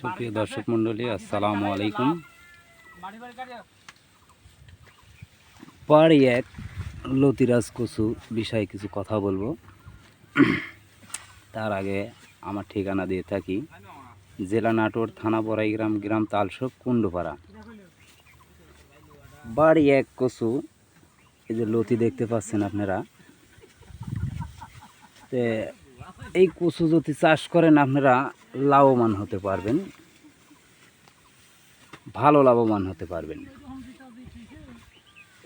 সুপ্রিয় দর্শক মন্ডলী আসসালামু আলাইকুম। পাড়ি এক লতিরাজ কচু বিষয়ে কিছু কথা বলব। তার আগে আমার ঠিকানা দিয়ে থাকি। জেলা নাটোর, থানা বড়াইগ্রাম, গ্রাম তালসব কুণ্ডপাড়া। বাড়ি এক কচু এই যে লতি দেখতে পাচ্ছেন আপনারা। তে এই কচু যদি চাষ করেন আপনারা লাভবান হতে পারবেন। ভালো লাভবান হতে পারবেন।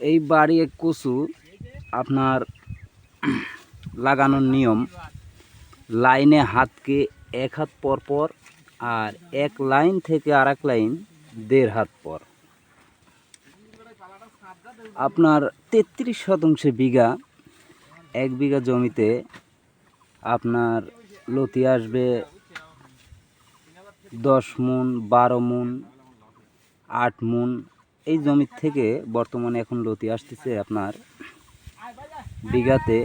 এই বাড়ি কচু আপনার লাগানোর নিয়ম, লাইনে হাতকে এক হাত পর পর আর এক লাইন থেকে আর এক লাইন দেড় হাত পর। আপনার তেত্রিশ শতাংশ বিঘা এক বিঘা জমিতে আপনার লতি আসবে দশ মুন, বারো মুন, আট মুন, এই জমির থেকে বর্তমানে এখন লতি আসতেছে আপনার বিঘাতে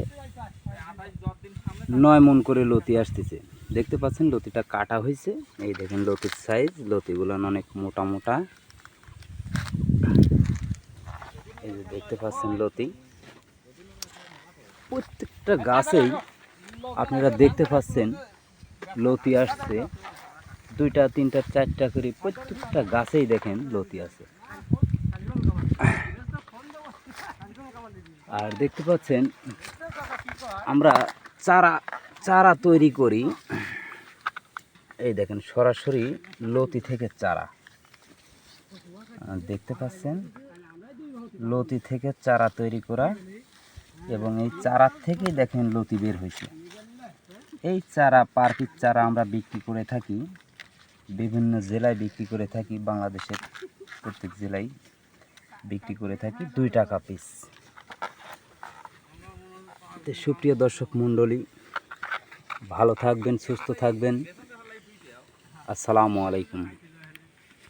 নয় মন করে লতি আসতেছে। দেখতে পাচ্ছেন লতিটা কাটা হয়েছে। এই দেখেন লতির সাইজ লতিগুলো অনেক মোটা মোটা। এই যে দেখতে পাচ্ছেন লতি। প্রত্যেকটা গাছেই আপনারা দেখতে পাচ্ছেন লতি আসছে। দুইটা, তিনটা, চারটা করে প্রত্যেকটা গাছেই দেখেন লতি আছে। আর দেখতে পাচ্ছেন, আমরা চারা চারা তৈরি করি। এই দেখেন, সরাসরি লতি থেকে চারা। দেখতে পাচ্ছেন, লতি থেকে চারা তৈরি করা এবং এই চারার থেকেই দেখেন লতি বের হয়েছে। এই চারা পার পিস চারা আমরা বিক্রি করে থাকি। বিভিন্ন জেলায় বিক্রি করে থাকি, বাংলাদেশের প্রত্যেক জেলায় বিক্রি করে থাকি দুই টাকা পিস সুপ্রিয় দর্শক মণ্ডলী, ভালো থাকবেন, সুস্থ থাকবেন। আসসালামু আলাইকুম।